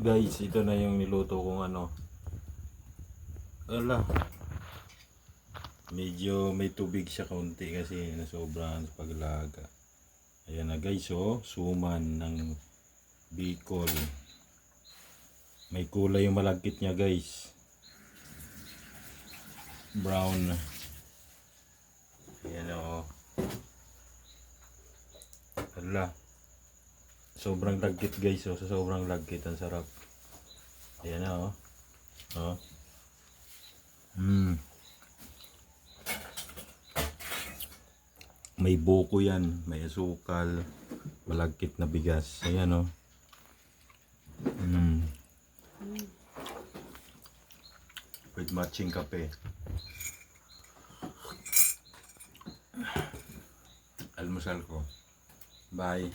Guys, ito na yung niluto kong ano. Ala. Medyo may tubig siya kaunti kasi nasobrahan sa paglaga. Ayan na guys, oh. Suman ng Bicol. May kulay yung malagkit niya guys. Brown. Ayan oh. Ala. Sobrang lagkit guys, oh. Sa sobrang lagkit, ang sarap. Ayan na, oh. Oh. Hmm. May buko yan, may asukal, malagkit na bigas. Ayan, oh. Hmm. With matching kape. Almusal ko. Bye.